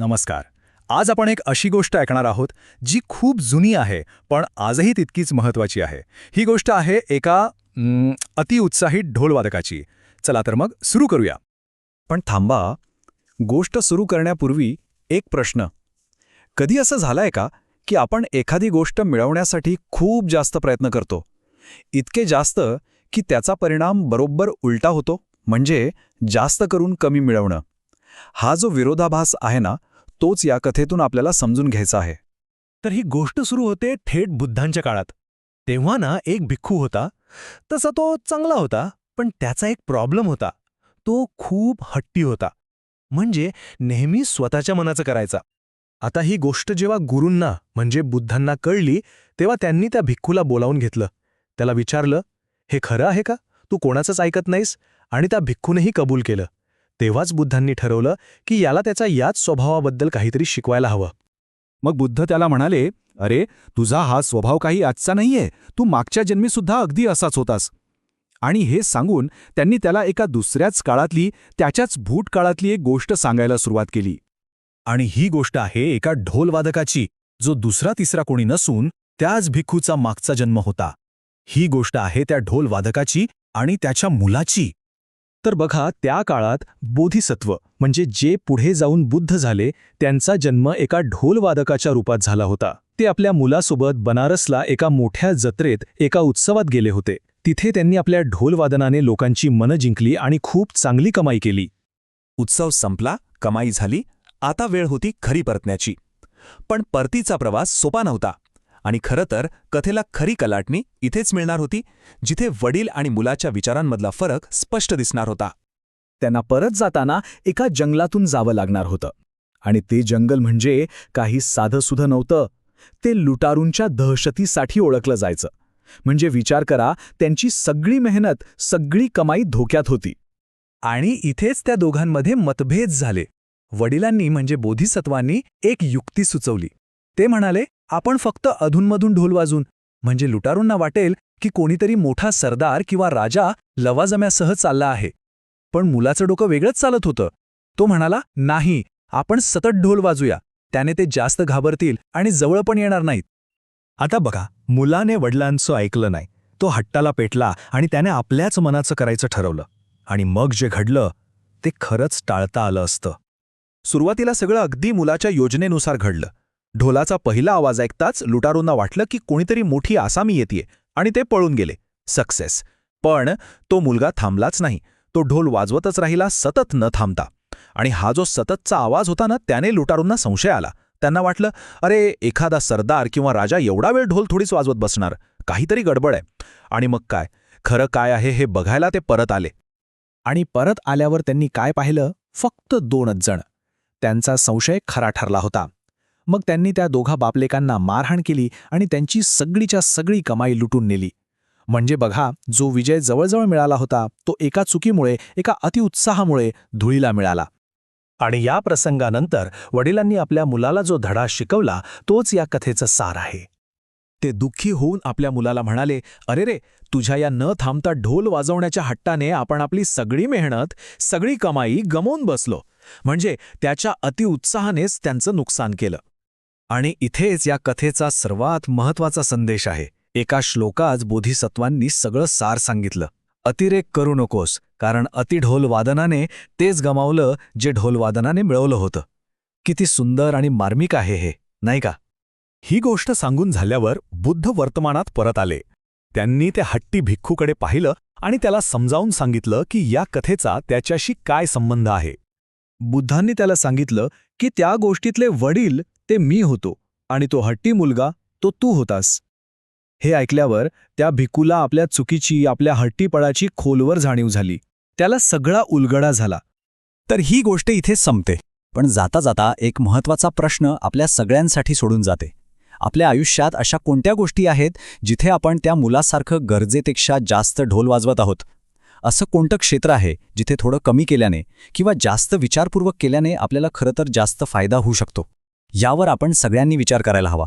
नमस्कार. आज आपण एक अशी गोष्ट ऐकणार आहोत जी खूप जुनी आहे पण आजही तितकीच महत्वाची आहे. ही गोष्ट आहे एका अतिउत्साहित ढोलवादकाची. चला तर मग सुरू करूया. पण थांबा गोष्ट सुरू करण्यापूर्वी एक प्रश्न. कधी असं झालंय का की आपण एखादी गोष्ट मिळवण्यासाठी खूप जास्त प्रयत्न करतो? इतके जास्त की त्याचा परिणाम बरोबर उलटा होतो म्हणजे जास्त करून कमी मिळवणं. हा जो विरोधाभास आहे ना तोच या कथेतून आपल्याला समजून घ्यायचा आहे. तर ही गोष्ट सुरू होते थेट बुद्धांच्या काळात. तेव्हा ना एक भिक्खू होता. तसा तो चांगला होता पण त्याचा एक प्रॉब्लेम होता. तो खूप हट्टी होता. म्हणजे नेहमी स्वतःच्या मनाचं करायचा. आता ही गोष्ट जेव्हा गुरूंना म्हणजे बुद्धांना कळली तेव्हा त्यांनी त्या भिक्खूला बोलावून घेतलं. त्याला विचारलं हे खरं आहे का? तू कोणाचंच ऐकत नाहीस? आणि त्या भिक्खूनेही कबूल केलं. तेव्हाच बुद्धांनी ठरवलं की याला त्याचा याच स्वभावाबद्दल काहीतरी शिकवायला हवं. मग बुद्ध त्याला म्हणाले अरे तुझा हा स्वभाव काही आजचा नाहीये. तू मागच्या जन्मी सुद्धा अगदी असाच होतास. आणि हे सांगून त्यांनी त्याला एका दुसऱ्याच काळातली त्याच्याच भूतकाळातली एक गोष्ट सांगायला सुरुवात केली. आणि ही गोष्ट आहे एका ढोलवादकाची जो दुसरा तिसरा कोणी नसून त्याच भिक्खूचा मागचा जन्म होता. ही गोष्ट आहे त्या ढोलवादकाची आणि त्याच्या मुलाची. तर बघा त्या काळात बोधिसत्व म्हणजे जे पुढे जाऊन बुद्ध झाले त्यांचा जन्म एका ढोलवादकाच्या रूपात झाला होता. ते आपल्या मुलासोबत बनारसला एका मोठ्या जत्रेत एका उत्सवात गेले होते. तिथे त्यांनी आपल्या ढोलवादनाने लोकांची मनं जिंकली आणि खूप चांगली कमाई केली. उत्सव संपला कमाई झाली आता वेळ होती खरी परतण्याची. पण परतीचा प्रवास सोपा नव्हता. आणि खरं तर कथेला खरी कलाटणी इथेच मिळणार होती जिथे वडील आणि मुलाच्या विचारांमधला फरक स्पष्ट दिसणार होता. त्यांना परत जाताना एका जंगलातून जावं लागणार होतं. आणि ते जंगल म्हणजे काही साधंसुधं नव्हतं. ते लुटारूंच्या दहशतीसाठी ओळखलं जायचं. म्हणजे विचार करा त्यांची सगळी मेहनत सगळी कमाई धोक्यात होती. आणि इथेच त्या दोघांमध्ये मतभेद झाले. वडिलांनी म्हणजे बोधिसत्वांनी एक युक्ती सुचवली. ते म्हणाले आपण फक्त अधूनमधून ढोल वाजून म्हणजे लुटारूंना वाटेल की कोणीतरी मोठा सरदार किंवा राजा लवाजम्यासह चालला आहे. पण मुलाचं डोकं वेगळंच चालत होतं. तो म्हणाला नाही आपण सतत ढोल वाजूया. त्याने ते जास्त घाबरतील आणि जवळ पण येणार नाहीत. आता बघा मुलाने वडिलांचं ऐकलं नाही. तो हट्टाला पेटला आणि त्याने आपल्याच मनाचं करायचं ठरवलं. आणि मग जे घडलं ते खरंच टाळता आलं असतं. सुरुवातीला सगळं अगदी मुलाच्या योजनेनुसार घडलं. ढोलाचा पहिला आवाज ऐकताच लुटारूंना वाटलं की कोणीतरी मोठी आसामी येते आणि ते पळून गेले. सक्सेस. पण तो मुलगा थांबलाच नाही. तो ढोल वाजवतच राहिला सतत न थांबता. आणि हा जो सततचा आवाज होता ना त्याने लुटारूंना संशय आला. त्यांना वाटलं अरे एखादा सरदार किंवा राजा एवढा वेळ ढोल थोडीच वाजवत बसणार. काहीतरी गडबड आहे. आणि मग काय? खरं काय आहे हे बघायला ते परत आले. आणि परत आल्यावर त्यांनी काय पाहिलं? फक्त दोनच जण. त्यांचा संशय खरा ठरला होता. मग त्यांनी त्या दोघा बापलेकांना मारहाण केली आणि त्यांची सगळीच्या सगळी कमाई लुटून नेली. म्हणजे बघा जो विजय जवळजवळ मिळाला होता तो एका चुकीमुळे एका अतिउत्साहामुळे धुळीला मिळाला. आणि या प्रसंगानंतर वडिलांनी आपल्या मुलाला जो धडा शिकवला तोच या कथेचं सार आहे. ते दुःखी होऊन आपल्या मुलाला म्हणाले अरे रे तुझ्या या न थांबता ढोल वाजवण्याच्या हट्टाने आपण आपली सगळी मेहनत सगळी कमाई गमवून बसलो. म्हणजे त्याच्या अतिउत्साहानेच त्यांचं नुकसान केलं. आणि इथेच या कथेचा सर्वात महत्त्वाचा संदेश आहे. एका श्लोकात बोधिसत्वांनी सगळं सार सांगितलं. अतिरेक करू नकोस कारण अतिढोलवादनाने तेच गमावलं जे ढोलवादनाने मिळवलं होतं. किती सुंदर आणि मार्मिक आहे हे नाही का? ही गोष्ट सांगून झाल्यावर बुद्ध वर्तमानात परत आले. त्यांनी त्या हट्टी भिक्खूकडे पाहिलं आणि त्याला समजावून सांगितलं की या कथेचा त्याच्याशी काय संबंध आहे. बुद्धांनी त्याला सांगितलं की त्या गोष्टीतले वडील ते मी होतो आणि तो हट्टी मुलगा तो तू होतास. हे ऐकल्यावर त्या भिकूला आपल्या चुकीची आपल्या हट्टीपळाची खोलवर जाणीव झाली. त्याला सगळा उलगडा झाला. तर ही गोष्ट इथे संपते. पण जाता जाता एक महत्त्वाचा प्रश्न आपल्या सगळ्यांसाठी सोडून जाते. आपल्या आयुष्यात अशा कोणत्या गोष्टी आहेत जिथे आपण त्या मुलासारखं गरजेपेक्षा जास्त ढोल वाजवत आहोत? असं कोणतं क्षेत्र आहे जिथे थोडं कमी केल्याने किंवा जास्त विचारपूर्वक केल्याने आपल्याला खरं तर जास्त फायदा होऊ शकतो? यावर आपण सगळ्यांनी विचार करायला हवा.